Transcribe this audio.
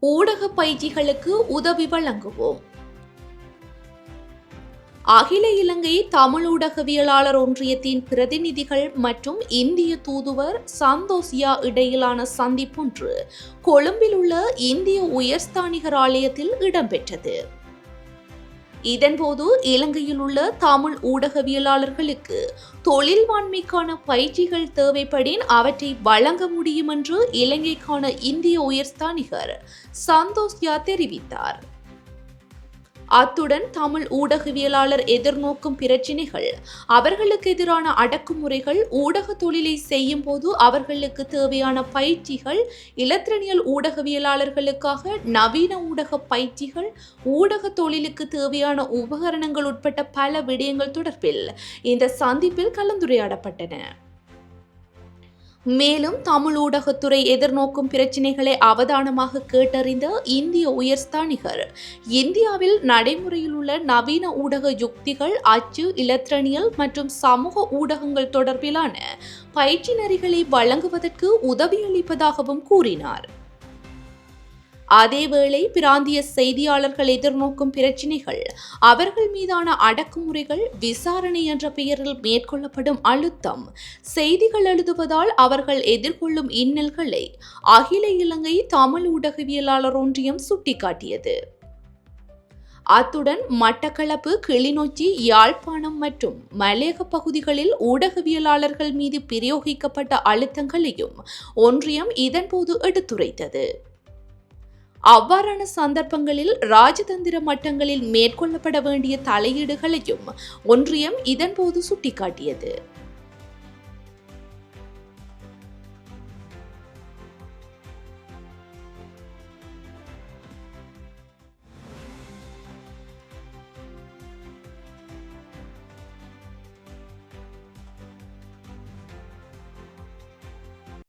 ஊடக பயிற்சிகளுக்கு உதவி வழங்குவோம். அகில இலங்கை தமிழ் ஊடகவியலாளர் ஒன்றியத்தின் பிரதிநிதிகள் மற்றும் இந்திய தூதுவர் சந்தோசியா இடையிலான சந்திப்பொன்று கொழும்பில் உள்ள இந்திய உயர்ஸ்தானிகர் ஆலயத்தில் இடம்பெற்றது. இதன்போது இலங்கையில் உள்ள தமிழ் ஊடகவியலாளர்களுக்கு தொழில்வாண்மைக்கான பயிற்சிகள் தேவைப்படின் அவற்றை வழங்க முடியும் என்று இலங்கைக்கான இந்திய உயர்ஸ்தானிகர் சந்தோஷ் யா தெரிவித்தார். அத்துடன் தமிழ் ஊடகவியலாளர் எதிர்நோக்கும் பிரச்சினைகள் அவர்களுக்கு எதிரான அடக்குமுறைகள் ஊடக தொழிலை செய்யும் போது அவர்களுக்கு தேவையான பயிற்சிகள் இலத்திரனியல் ஊடகவியலாளர்களுக்காக நவீன ஊடக பயிற்சிகள் ஊடக தொழிலுக்கு தேவையான உபகரணங்கள் உட்பட்ட பல விடயங்கள் தொடர்பில் இந்த சந்திப்பில் கலந்துரையாடப்பட்டன. மேலும் தமிழ் ஊடகத்துறை எதிர்நோக்கும் பிரச்சினைகளை அவதானமாக கேட்டறிந்த இந்திய உயர்ஸ்தானிகர். இந்தியாவில் நடைமுறையில் உள்ள நவீன ஊடக யுக்திகள் அச்சு இலத்திரனியல் மற்றும் சமூக ஊடகங்கள் தொடர்பிலான பயிற்சி நெறிகளை வழங்குவதற்கு உதவியளிப்பதாகவும் கூறினார். அதேவேளை பிராந்திய செய்தியாளர்கள் எதிர்நோக்கும் பிரச்சினைகள் அவர்கள் மீதான அடக்குமுறைகள் விசாரணை என்ற பெயரில் மேற்கொள்ளப்படும் அழுத்தம் செய்திகள் எழுதுவதால் அவர்கள் எதிர்கொள்ளும் இன்னல்களை அகில இலங்கை தமிழ் ஊடகவியலாளர் ஒன்றியம் சுட்டிக்காட்டியது. அத்துடன் மட்டக்களப்பு கிளிநொச்சி யாழ்ப்பாணம் மற்றும் மலையக பகுதிகளில் ஊடகவியலாளர்கள் மீது பிரயோகிக்கப்பட்ட அழுத்தங்களையும் ஒன்றியம் இதன்போது எடுத்துரைத்தது. அவ்வாறான சந்தர்ப்பங்களில் ராஜதந்திர மட்டங்களில் மேற்கொள்ளப்பட வேண்டிய தலையீடுகளையும் ஒன்றியம் இதன்போது சுட்டிக்காட்டியது.